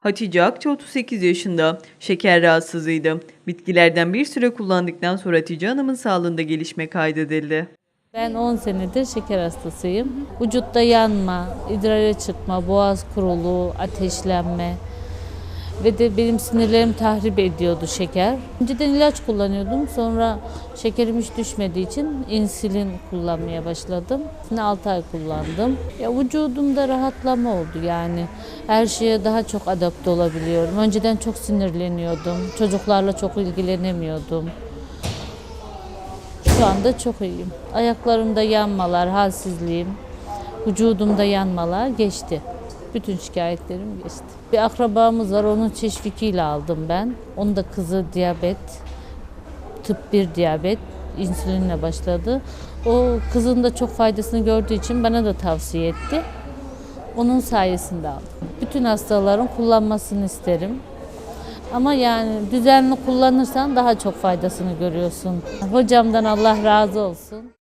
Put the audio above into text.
Hatice Akça 38 yaşında, şeker rahatsızıydı. Bitkilerden bir süre kullandıktan sonra Hatice Hanım'ın sağlığında gelişme kaydedildi. Ben 10 senedir şeker hastasıyım. Vücutta yanma, idrara çıkma, boğaz kuruluğu, ateşlenme ve de benim sinirlerimi tahrip ediyordu şeker. Önceden ilaç kullanıyordum. Sonra şekerim hiç düşmediği için insülin kullanmaya başladım. Şimdi 6 ay kullandım. Ya vücudumda rahatlama oldu yani. Her şeye daha çok adapte olabiliyorum. Önceden çok sinirleniyordum. Çocuklarla çok ilgilenemiyordum. Şu anda çok iyiyim. Ayaklarımda yanmalar, halsizliğim, vücudumda yanmalar geçti. Bütün şikayetlerim geçti. Bir akrabamız var, onun teşvikiyle aldım ben. Onun da kızı diyabet, tıp 1 diyabet, insülinle başladı. O kızın da çok faydasını gördüğü için bana da tavsiye etti. Onun sayesinde aldım. Bütün hastaların kullanmasını isterim. Ama yani düzenli kullanırsan daha çok faydasını görüyorsun. Hocamdan Allah razı olsun.